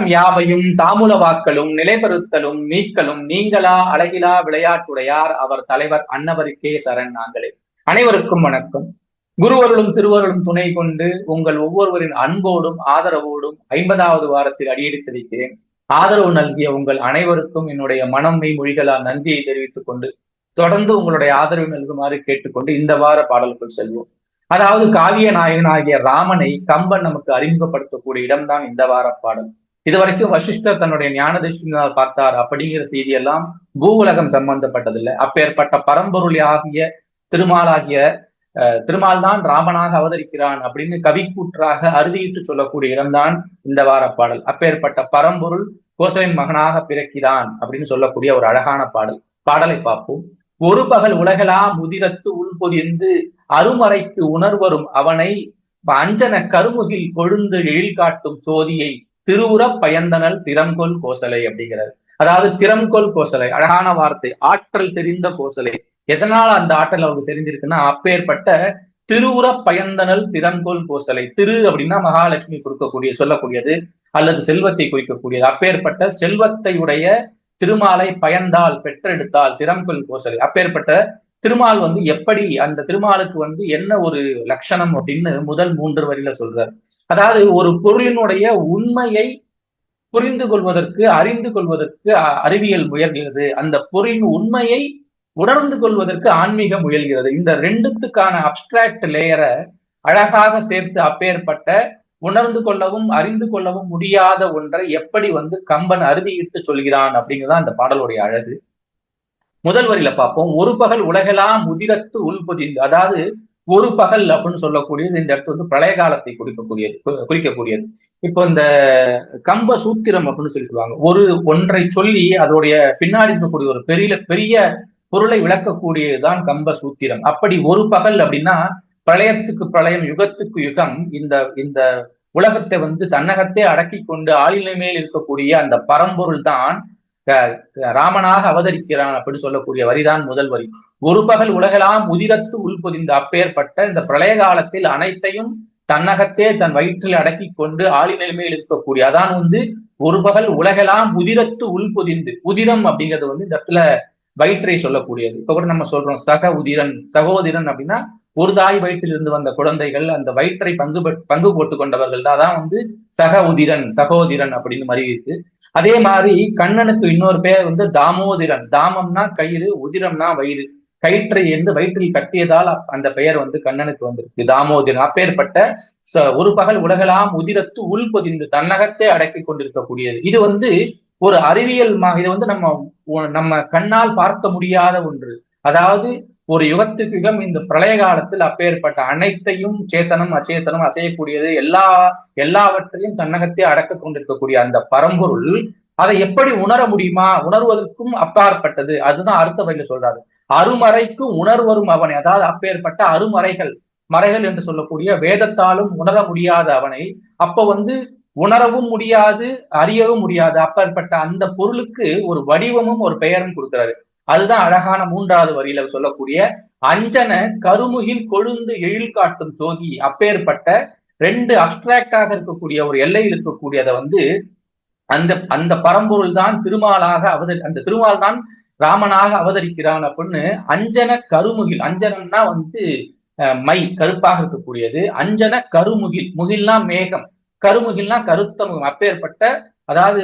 உலகம் யாவையும் தாமுல வாக்களும் நிலைபெறுத்தலும் நீக்கலும் நீங்களா அழகிலா விளையாட்டுடையார் அவர் தலைவர் அன்னவருக்கே சரண் நாங்களே. அனைவருக்கும் வணக்கம். குருவர்களும் திருவர்களும் துணை கொண்டு உங்கள் ஒவ்வொருவரின் அன்போடும் ஆதரவோடும் ஐம்பதாவது வாரத்தில் அடியெடுத்து வைக்கிறேன். ஆதரவு நல்கிய உங்கள் அனைவருக்கும் என்னுடைய மனம்மை மொழிகளால் நன்றியை தெரிவித்துக் கொண்டு தொடர்ந்து உங்களுடைய ஆதரவு நல்குமாறு கேட்டுக்கொண்டு இந்த வார பாடலுக்குள் செல்வோம். அதாவது காவிய நாயகனாகிய ராமனை கம்பன் நமக்கு அறிமுகப்படுத்தக்கூடிய இடம்தான் இந்த வார பாடல். இதுவரைக்கும் வசிஷ்டர் தன்னுடைய ஞான திருஷ்டினால் பார்த்தார் அப்படிங்கிற செய்தி எல்லாம் பூவுலகம் சம்பந்தப்பட்டதில்லை. அப்பேற்பட்ட பரம்பொருள் ஆகிய திருமாலாகிய திருமால் தான் ராமனாக அவதரிக்கிறான் அப்படின்னு கவிக்கூற்றாக அறுதியிட்டு சொல்லக்கூடிய இடம்தான் இந்த வார பாடல் அப்பேற்பட்ட பரம்பொருள் கோசலின் மகனாக பிறக்கிறான் அப்படின்னு சொல்லக்கூடிய ஒரு அழகான பாடல். பாடலை பார்ப்போம். ஒரு பகல் உலகலா முதிரத்து உள்பொதிந்து அருமறைக்கு உணர்வரும் அவனை அஞ்சன கருமுகில் கொழுந்து எழில் காட்டும் சோதியை திருவுர பயந்தனல் திறம்கொள் கோசலை அப்படிங்கிறது அதாவது திறம்கொள் கோசலை அழகான வார்த்தை ஆற்றல் செறிந்த கோசலை. எதனால் அந்த ஆற்றல் அவருக்கு செறிந்திருக்குன்னா அப்பேற்பட்ட திருவுர பயந்தனல் திறங்கோல் கோசலை. திரு அப்படின்னா மகாலட்சுமி கொடுக்கக்கூடிய சொல்லக்கூடியது அல்லது செல்வத்தை குறிக்கக்கூடியது. அப்பேற்பட்ட செல்வத்தை உடைய திருமாலை பயந்தால் பெற்றெடுத்தால் திறம்கொள் கோசலை. அப்பேற்பட்ட திருமால் வந்து எப்படி அந்த திருமாலுக்கு வந்து என்ன ஒரு லட்சணம் அப்படின்னு முதல் மூன்று வரியில சொல்றாரு. அதாவது ஒரு பொருளினுடைய உண்மையை புரிந்து கொள்வதற்கு அறிந்து கொள்வதற்கு அறிவியல் முயல்கிறது. அந்த பொருளின் உண்மையை உணர்ந்து கொள்வதற்கு ஆன்மீகம் முயல்கிறது. இந்த ரெண்டுத்துக்கான அப்டிராக்ட் லேயரை அழகாக சேர்த்து அப்பேற்பட்ட உணர்ந்து கொள்ளவும் அறிந்து கொள்ளவும் முடியாத ஒன்றை எப்படி வந்து கம்பன் அறுதியிட்டு சொல்கிறான் அப்படிங்கிறதான் அந்த பாடலுடைய அழகு. முதல் வரியில பார்ப்போம். ஒரு பகல் உலகெல்லாம் முதிரத்து உள்பொதிந்து அதாவது ஒரு பகல் அப்படின்னு சொல்லக்கூடியது இந்த இடத்துல வந்து பிரளய காலத்தை குறிக்கக்கூடியது குறிக்கக்கூடியது. இப்போ இந்த கம்ப சூத்திரம் அப்படின்னு சொல்லி சொல்லுவாங்க. ஒரு ஒன்றை சொல்லி அதோடைய பின்னாடி இருக்கக்கூடிய ஒரு பெரிய பெரிய பொருளை விளக்கக்கூடியதுதான் கம்ப சூத்திரம். அப்படி ஒரு பகல் அப்படின்னா பிரளயத்துக்கு பிரளயம் யுகத்துக்கு யுகம் இந்த இந்த உலகத்தை வந்து தன்னகத்தே அடக்கி கொண்டு ஆளிலை மேல் இருக்கக்கூடிய அந்த பரம்பொருள் தான் ராமனாக அவதரிக்கிறான் அப்படின்னு சொல்லக்கூடிய வரிதான் முதல் வரி. ஒரு பகல் உலகெல்லாம் உதிரத்து உள்பொதிந்த அப்பேற்பட்ட இந்த பிரளய காலத்தில் அனைத்தையும் தன்னகத்தே தன் வயிற்றில் அடக்கி கொண்டு ஆளி நிலைமையில் இருக்கக்கூடிய அதான் வந்து ஒரு பகல் உலகெல்லாம் உதிரத்து உள்பொதிந்து உதிரம் அப்படிங்கிறது வந்து இந்த இடத்துல வயிற்றை சொல்லக்கூடியது. இப்ப கூட நம்ம சொல்றோம் சக உதிரன் சகோதரன் அப்படின்னா ஒரு தாய் வயிற்றில் இருந்து வந்த குழந்தைகள் அந்த வயிற்றை பங்கு பங்கு போட்டு கொண்டவர்கள் தான். வந்து சக உதிரன் சகோதிரன் அப்படின்னு மாதிரி இருக்கு அதே மாதிரி கண்ணனுக்கு இன்னொரு பேர் வந்து தாமோதிரன். தாமம்னா கயிறு உதிரம்னா வயிறு. கயிற்றை இருந்து வயிற்றில் கட்டியதால் அந்த பெயர் வந்து கண்ணனுக்கு வந்திருக்கு. தாமோதிரன். அப்பேற்பட்ட ஒரு பகல் உலகலாம் உதிரத்து உள்பொதிந்து தன்னகத்தை அடக்கி கொண்டிருக்கக்கூடியது. இது வந்து ஒரு அறிவியல் இது வந்து நம்ம நம்ம கண்ணால் பார்க்க முடியாத ஒன்று. அதாவது ஒரு யுகத்துக்கு யுகம் இந்த பிரளய காலத்தில் அப்பேற்பட்ட அனைத்தையும் சேத்தனம் அச்சேத்தனம் அசையக்கூடியது எல்லா எல்லாவற்றையும் தன்னகத்தை அடக்க கொண்டிருக்கக்கூடிய அந்த பரம்பொருள் அதை எப்படி உணர முடியுமா? உணர்வதற்கும் அப்பாற்பட்டது. அதுதான் அடுத்த வகையில சொல்றாரு. அருமறைக்கு உணர்வரும் அவனை அதாவது அப்பேற்பட்ட அருமறைகள் மறைகள் என்று சொல்லக்கூடிய வேதத்தாலும் உணர முடியாத அவனை அப்ப வந்து உணரவும் முடியாது அறியவும் முடியாது. அப்பேற்பட்ட அந்த பொருளுக்கு ஒரு வடிவமும் ஒரு பெயரும் கொடுக்கிறாரு. அதுதான் அழகான மூன்றாவது வரியில சொல்லக்கூடிய அஞ்சன கருமுகில் கொழுந்து எழில் காட்டும் சோதி அப்பேற்பட்ட ரெண்டு அப்டிராக்டாக இருக்கக்கூடிய ஒரு எல்லையில் இருக்கக்கூடியதை வந்து அந்த அந்த பரம்பொருள் தான் திருமாலாக அவதரி அந்த திருமால் தான் ராமனாக அவதரிக்கிறான் அப்படின்னு அஞ்சன கருமுகில் அஞ்சனன்னா வந்து மை கருப்பாக இருக்கக்கூடியது. அஞ்சன கருமுகில் முகில்னா மேகம். கருமுகில்னா கருத்த முகம். அப்பேற்பட்ட அதாவது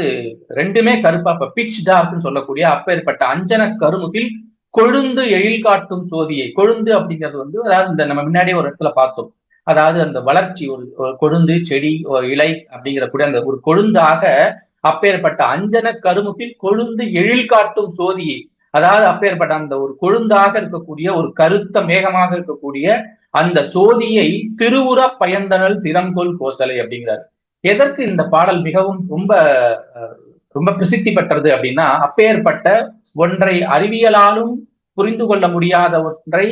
ரெண்டுமே கருப்பா. இப்ப பிச் டார்க்னு சொல்லக்கூடிய அப்பேற்பட்ட அஞ்சன கருமுகில் கொழுந்து எழில் காட்டும் சோதியை. கொழுந்து அப்படிங்கிறது வந்து அதாவது இந்த நம்ம முன்னாடியே ஒரு இடத்துல பார்த்தோம். அதாவது அந்த வளர்ச்சி ஒரு கொழுந்து செடி ஒரு இலை அப்படிங்கிற கூட அந்த ஒரு கொழுந்தாக அப்பேற்பட்ட அஞ்சன கருமுகில் கொழுந்து எழில் காட்டும் சோதியை. அதாவது அப்பேற்பட்ட அந்த ஒரு கொழுந்தாக இருக்கக்கூடிய ஒரு கருத்த மேகமாக இருக்கக்கூடிய அந்த சோதியை திருவுர பயந்தனல் திறங்கோல் கோசலை அப்படிங்கிறார். எதற்கு இந்த பாடல் மிகவும் ரொம்ப ரொம்ப பிரசித்தி பெற்றது அப்படின்னா அப்பேற்பட்ட ஒன்றை அறிவியலாலும் புரிந்து கொள்ள முடியாத ஒன்றை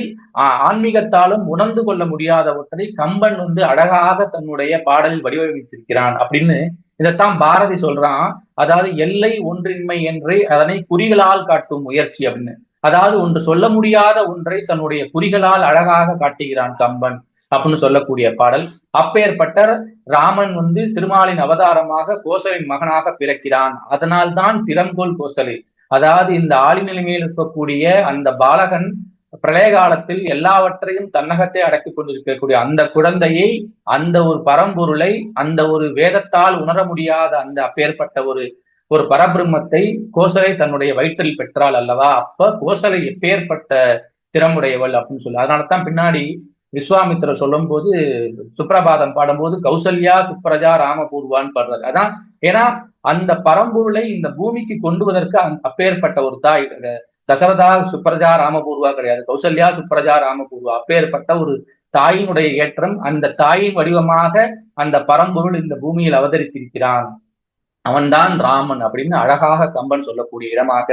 ஆன்மீகத்தாலும் உணர்ந்து கொள்ள முடியாத ஒன்றை கம்பன் வந்து அழகாக தன்னுடைய பாடலில் வடிவமைத்திருக்கிறான் அப்படின்னு இதைத்தான் பாரதி சொல்றான். அதாவது எல்லை ஒன்றின்மை என்று அதனை குறிகளால் காட்டும் முயற்சி அப்படின்னு. அதாவது ஒன்று சொல்ல முடியாத ஒன்றை தன்னுடைய குறிகளால் அழகாக காட்டுகிறான் கம்பன். அப்படின்னு சொல்லக்கூடிய பாடல். அப்பேற்பட்ட ராமன் வந்து திருமாலின் அவதாரமாக கோசலின் மகனாக பிறக்கிறான். அதனால்தான் திறங்கோல் கோசலை. அதாவது இந்த ஆளிநிலைமையில் இருக்கக்கூடிய அந்த பாலகன் பிரளய காலத்தில் எல்லாவற்றையும் தன்னகத்தை அடக்கி கொண்டிருக்கக்கூடிய அந்த குழந்தையை அந்த ஒரு பரம்பொருளை அந்த ஒரு வேதத்தால் உணர முடியாத அந்த அப்பேற்பட்ட ஒரு ஒரு பரபிரம்மத்தை கோசலை தன்னுடைய வயிற்றில் பெற்றாள் அல்லவா? அப்ப கோசலை எப்பேற்பட்ட திறமுடையவள் அப்படின்னு சொல்லி. அதனாலதான் பின்னாடி விஸ்வாமித்திர சொல்லும் போது சுப்ரபாதம் பாடும்போது கௌசல்யா சுப்ரஜா ராமபூர்வான்னு பாடுறாரு அதான் ஏன்னா அந்த பரம்பொருளை இந்த பூமிக்கு கொண்டுவதற்கு அப்பேற்பட்ட ஒரு தாய். தசரதா சுப்ரஜா ராமபூர்வா கிடையாது. கௌசல்யா சுப்ரஜா ராமபூர்வா. அப்பேற்பட்ட ஒரு தாயினுடைய ஏற்றம் அந்த தாயின் வடிவமாக அந்த பரம்பொருள் இந்த பூமியில் அவதரித்திருக்கிறான். அவன்தான் ராமன் அப்படின்னு அழகாக கம்பன் சொல்லக்கூடிய இடமாக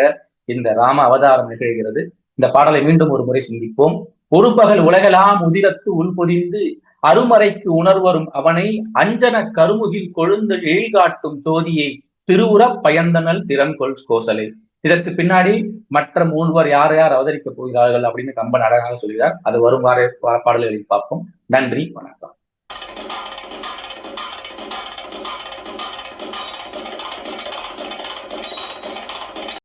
இந்த ராம அவதாரம் நிகழ்கிறது. இந்த பாடலை மீண்டும் ஒரு முறை சிந்திப்போம். ஒரு பகல் உலகலாம் உதிரத்து உள்பொதிந்து அருமறைக்கு உணர்வரும் அவனை அஞ்சன கருமுகில் கொழுந்து எழில்காட்டும் சோதியை திருவுறப் பயந்தனல் திறன்கொள் கோசலை. இதற்கு பின்னாடி மற்ற மூன்றுவர் யார் யார் அவதரிக்க போகிறார்கள் அப்படின்னு கம்பன் அழகாக சொல்கிறார். அது வரும் வார பாடல்களில் பார்ப்போம். நன்றி வணக்கம்.